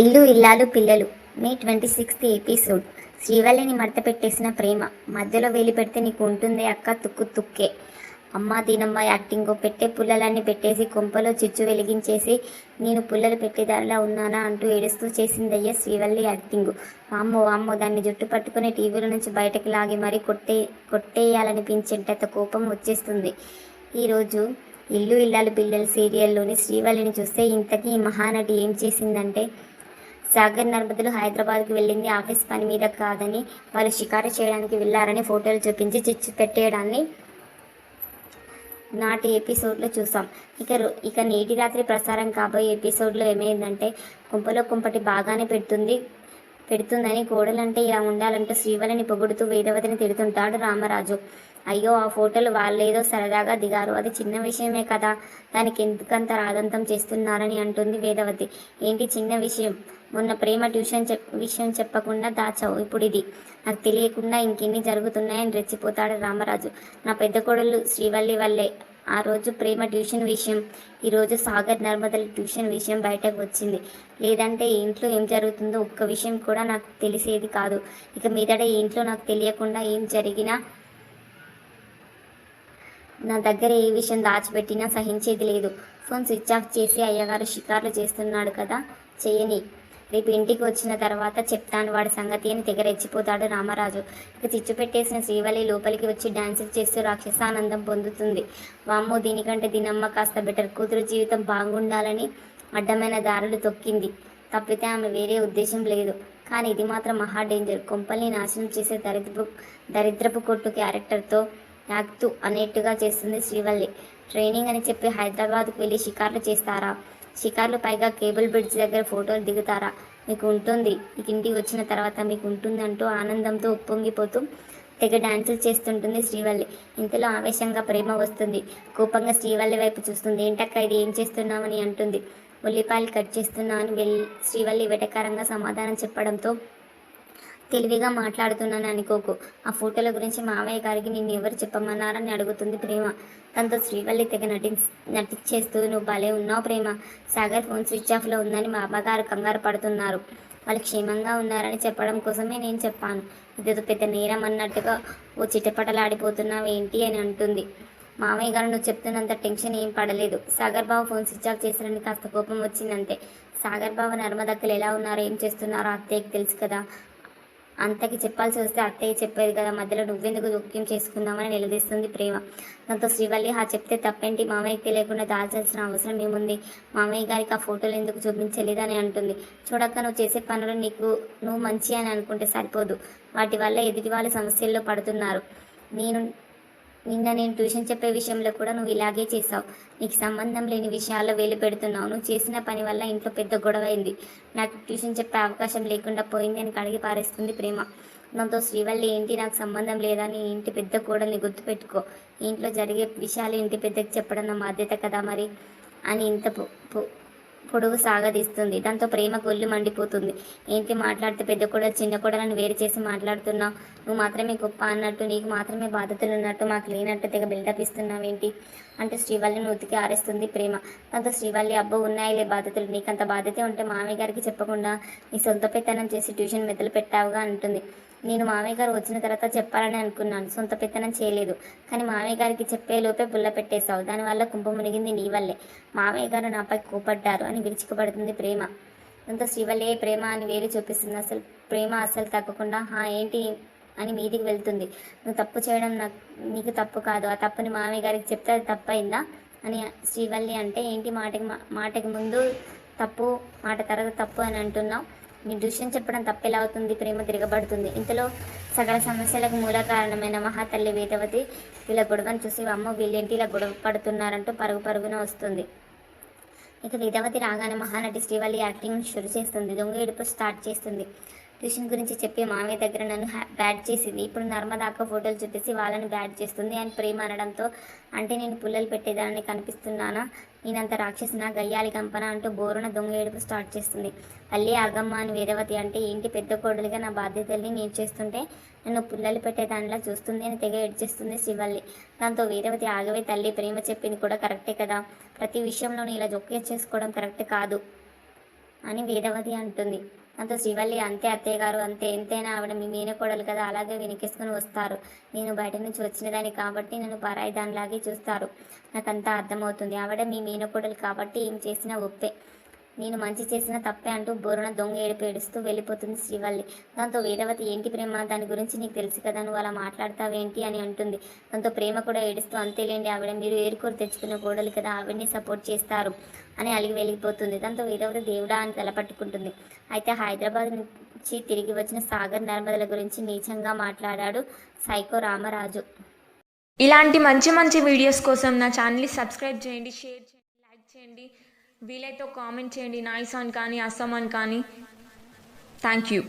ఇల్లు ఇల్లాలు పిల్లలు. May twenty sixth episode. శ్రీవల్లిని మడత పెట్టేసిన ప్రేమ. మధ్యలో వేలు పెడితే నీకు ఉంటుంది అక్క తుక్కు తుక్కే. అమ్మ దీనమ్మ యాక్టింగ్ పెట్టే పుల్లలన్నీ పెట్టేసి కొంపలో చిచ్చు వెలిగించేసి నేను పుల్లలు పెట్టేదారిలా ఉన్నానా అంటూ ఏడుస్తూ చేసిందయ్య శ్రీవల్లి యాక్టింగ్. వామ్మో వామ్మో దాన్ని జుట్టు పట్టుకుని టీవీల నుంచి బయటకు లాగి మరీ కొట్టే కొట్టేయాలనిపించేంత కోపం వచ్చేస్తుంది. ఈరోజు ఇల్లు ఇల్లాలు పిల్లలు సీరియల్లోని శ్రీవల్లిని చూస్తే ఇంతకీ మహానటి ఏం చేసిందంటే సాగర్ నర్మదులు హైదరాబాద్కి వెళ్ళింది. ఆఫీస్ పని మీద కాదని వాళ్ళు షికారు చేయడానికి వెళ్ళారని ఫోటోలు చూపించి చిచ్చు పెట్టేయడాన్ని నాటి ఎపిసోడ్లో చూసాం. ఇక రో- ఇక నేటి రాత్రి ప్రసారం కాబోయే ఎపిసోడ్లో ఏమైందంటే కుంపలో కుంపటి బాగానే పెడుతుంది. పెడుతుందని కోడలంటే ఇలా ఉండాలంటూ శ్రీవల్లిని పొగుడుతూ వేదవతిని తిడుతుంటాడు రామరాజు. అయ్యో ఆ ఫోటోలు వాళ్ళేదో సరదాగా దిగారు. అది చిన్న విషయమే కదా. దానికి ఎందుకంత రాదంతం చేస్తున్నారని అంటుంది వేదవతి. ఏంటి చిన్న విషయం? మొన్న ప్రేమ ట్యూషన్ చెప్ విషయం చెప్పకుండా దాచావు. ఇప్పుడు ఇది నాకు తెలియకుండా ఇంకెన్ని జరుగుతున్నాయని రెచ్చిపోతాడు రామరాజు. నా పెద్ద కొడులు శ్రీవల్లి వల్లే. ఆ రోజు ప్రేమ ట్యూషన్ విషయం ఈరోజు సాగర్ నర్మదల ట్యూషన్ విషయం బయటకు వచ్చింది. లేదంటే ఇంట్లో ఏం జరుగుతుందో ఒక్క విషయం కూడా నాకు తెలిసేది కాదు. ఇక మీదట ఇంట్లో నాకు తెలియకుండా ఏం జరిగినా నా దగ్గర ఏ విషయం దాచిపెట్టినా సహించేది లేదు. ఫోన్ స్విచ్ ఆఫ్ చేసి అయ్యగారు షికార్లు చేస్తున్నాడు కదా చేయని రేపు ఇంటికి వచ్చిన తర్వాత చెప్తాను వాడి సంగతి అని తెగరెచ్చిపోతాడు రామరాజు. ఇక చిచ్చు పెట్టేసిన శ్రీవల్లి లోపలికి వచ్చి డాన్సులు చేస్తూ రాక్షసానందం పొందుతుంది. వామ్మో దీనికంటే దీనమ్మ కాస్త బెటర్. కూతురు జీవితం బాగుండాలని అడ్డమైన దారులు తొక్కింది. తప్పితే ఆమె వేరే ఉద్దేశం లేదు. కానీ ఇది మాత్రం మహా డేంజర్ కొంపల్ని నాశనం చేసే దరిద్రపు దరిద్రపు కొట్టు క్యారెక్టర్తో యాక్తు అనేట్టుగా చేస్తుంది శ్రీవల్లి. ట్రైనింగ్ అని చెప్పి హైదరాబాద్కు వెళ్ళి షికార్లు చేస్తారా? షికార్లు పైగా కేబుల్ బ్రిడ్జ్ దగ్గర ఫోటోలు దిగుతారా? మీకు ఉంటుంది. మీకు ఇంటికి వచ్చిన తర్వాత మీకు ఉంటుంది అంటూ ఆనందంతో ఉప్పొంగిపోతూ తెగ డాన్సులు చేస్తుంటుంది శ్రీవల్లి. ఇంతలో ఆవేశంగా ప్రేమ వస్తుంది. కోపంగా శ్రీవల్లి వైపు చూస్తుంది. ఏంటక్క ఇది? ఏం చేస్తున్నామని అంటుంది. ఉల్లిపాయలు కట్ చేస్తున్నా అని వెళ్ళి శ్రీవల్లి వెటకారంగా సమాధానం చెప్పడంతో తెలివిగా మాట్లాడుతున్నాను అనుకోకు. ఆ ఫోటోల గురించి మావయ్య గారికి నిన్ను ఎవరు చెప్పమన్నారని అడుగుతుంది ప్రేమ. తనతో శ్రీవల్లి తెగ నటి నటించేస్తూ నువ్వు భలే ఉన్నావు ప్రేమ. సాగర్ ఫోన్ స్విచ్ ఆఫ్లో ఉందని మా అమ్మగారు కంగారు పడుతున్నారు. వాళ్ళు క్షేమంగా ఉన్నారని చెప్పడం కోసమే నేను చెప్పాను. ఇదేదో పెద్ద నేరం అన్నట్టుగా ఓ చిటపటలాడిపోతున్నావు ఏంటి అని అంటుంది. మామయ్య గారు నువ్వు చెప్తున్నంత టెన్షన్ ఏం పడలేదు. Sagar Babu phone switch off చేశారని కాస్త కోపం వచ్చిందంతే. సాగర్ బాబు నర్మదక్కలు ఎలా ఉన్నారో ఏం చేస్తున్నారో అత్తయ్యకి తెలుసు కదా. అంతకి చెప్పాల్సి వస్తే అత్తయ్య చెప్పేది కదా మధ్యలో నువ్వెందుకు జోక్యం చేసుకుందామని నిలదీస్తుంది ప్రేమ. దాంతో శ్రీవల్లి ఆ చెప్తే తప్పేంటి? మామయ్యకి తెలియకుండా దాల్చాల్సిన అవసరం ఏముంది? మామయ్య గారికి ఆ ఫోటోలు ఎందుకు చూపించలేదని అంటుంది. చూడక్క నువ్వు చేసే పనులు నీకు నువ్వు మంచి అని అనుకుంటే సరిపోదు. వాటి వల్ల ఎదుటి వాళ్ళ సమస్యల్లో పడుతున్నారు. నేను నిన్న నేను ట్యూషన్ చెప్పే విషయంలో కూడా నువ్వు ఇలాగే చేసావు నీకు సంబంధం లేని విషయాల్లో వేలు పెడుతున్నావు. నువ్వు చేసిన పని వల్ల ఇంట్లో పెద్ద గొడవ అయింది. నాకు ట్యూషన్ చెప్పే అవకాశం లేకుండా పోయింది అని కడిగి పారేస్తుంది ప్రేమ. దాంతో శ్రీవల్లి ఏంటి? నాకు సంబంధం లేదా? నీ ఇంటి పెద్ద కోడల్ని గుర్తుపెట్టుకో. ఇంట్లో జరిగే విషయాలు ఇంటి పెద్దకి చెప్పడం నా బాధ్యత కదా మరి? అని ఇంత పొడుగు సాగదీస్తుంది. దాంతో ప్రేమ గొల్లు మండిపోతుంది. ఏంటి మాట్లాడితే పెద్ద కూడా చిన్న కూడలను వేరు చేసి మాట్లాడుతున్నావు? నువ్వు మాత్రమే గొప్ప అన్నట్టు నీకు మాత్రమే బాధ్యతలు ఉన్నట్టు మాకు లేనట్టు తెగ బిల్డప్ ఇస్తున్నావేంటి అంటే శ్రీవల్లిని ఉతికి ఆరేస్తుంది ప్రేమ. దాంతో శ్రీవల్లి అబ్బో ఉన్నాయిలే బాధ్యతలు. నీకంత బాధ్యత ఉంటే మామయ్య గారికి చెప్పకుండా నీ సొంత పెత్తనం చేసి ట్యూషన్ మెదలు పెట్టావుగా అంటుంది. నేను మామయ్య గారు వచ్చిన తర్వాత చెప్పాలని అనుకున్నాను. సొంత పెత్తనం చేయలేదు. కానీ మామయ్య గారికి చెప్పే లోపే పుల్ల పెట్టేశావు. దానివల్ల కుంభ మునిగింది నీ వల్లే. మామయ్య గారు నాపై కోపడ్డారు అని విరుచుకుపడుతుంది ప్రేమ. దాంతో శ్రీవల్లే ప్రేమ అని వేలు చూపిస్తుంది. అసలు ప్రేమ అస్సలు తగ్గకుండా హా ఏంటి? అని మీదికి వెళ్తుంది. నువ్వు తప్పు చేయడం నాకు నీకు తప్పు కాదు. ఆ తప్పుని మామయ్య గారికి చెప్తే అది తప్పైందా? అని శ్రీవల్లి అంటే ఏంటి మాటకి మాటకి ముందు తప్పు మాట తర్వాత తప్పు అని అంటున్నావు. నీ దృశ్యం చెప్పడం తప్పు ఎలా అవుతుంది? ప్రేమ తిరగబడుతుంది. ఇంతలో సకల సమస్యలకు మూల కారణమైన మహాతల్లి వేదవతి వీళ్ళ గొడవను చూసి అమ్మ వీళ్ళేంటి ఇలా గొడవ పడుతున్నారంటూ పరుగు పరుగున వస్తుంది. ఇక వేదవతి రాగానే మహానటి శ్రీవల్లి యాక్టింగ్ షురు చేస్తుంది. దొంగ ఏడుపు స్టార్ట్ చేస్తుంది. ట్యూషన్ గురించి చెప్పి మామయ్య దగ్గర నన్ను హ్యా- బ్యాడ్ చేసింది. ఇప్పుడు నర్మదాక ఫోటోలు చూపిసి వాళ్ళని బ్యాడ్ చేస్తుంది అని ప్రేమ అనడంతో అంటే నేను పుల్లలు పెట్టేదాన్ని కనిపిస్తున్నానా? నేనంత రాక్షసిన గయ్యాలి కంపన అంటూ బోరున దొంగ ఏడుపు స్టార్ట్ చేస్తుంది. అల్లి ఆగమ్మ అని వేదవతి అంటే ఏంటి పెద్ద కోడలిగా నా బాధ్యతల్ని నేను చేస్తుంటే? నన్ను పుల్లలు పెట్టేదానిలా చూస్తుంది అని తెగ ఏడ్చేస్తుంది శివల్లి. దాంతో వేదవతి ఆగవే తల్లి ప్రేమ చెప్పింది కూడా కరెక్టే కదా? ప్రతి విషయంలోనూ ఇలా జోక్యం చేసుకోవడం కరెక్ట్ కాదు అని వేదవతి అంటుంది. అంత శ్రీవల్లి అంతే అత్తయ్య గారు అంతే ఎంతైనా ఆవిడ మీ మేనకోడలు కదా అలాగే వెనకేసుకుని వస్తారు. నేను బయట నుంచి వచ్చిన దాన్ని కాబట్టి నన్ను పరాయి దానిలాగే చూస్తారు. నాకంతా అర్థమవుతుంది. ఆవిడ మీ మేనకోడలు కాబట్టి ఏం చేసినా ఒప్పే. నేను మంచి చేసిన తప్పే అంటూ బోరున దొంగ ఏడుపు ఏడుస్తూ వెళ్ళిపోతుంది శ్రీవల్లి. దాంతో వేదవతి ఏంటి ప్రేమ? దాని గురించి నీకు తెలుసు కదా నువ్వు అలా మాట్లాడతావేంటి? అని అంటుంది. దాంతో ప్రేమ కూడా ఏడుస్తూ అంతేలేండి ఆవిడ మీరు ఏరుకోరు తెచ్చుకున్న గోడలు కదా ఆవిడని సపోర్ట్ చేస్తారు అని అలిగి వెళ్ళిపోతుంది. దాంతో వేదవతి దేవుడా అని తలపట్టుకుంటుంది అయితే హైదరాబాద్ నుంచి తిరిగి వచ్చిన సాగర్ నర్మదల గురించి నీచంగా మాట్లాడాడు సైకో రామరాజు. ఇలాంటి మంచి మంచి వీడియోస్ కోసం నా ఛానల్ని సబ్స్క్రైబ్ చేయండి షేర్ చేయండి లైక్ చేయండి. వీలైతే కామెంట్ చేయండి. నాయిస్ అని కానీ అస్సాం అని కానీ. Thank you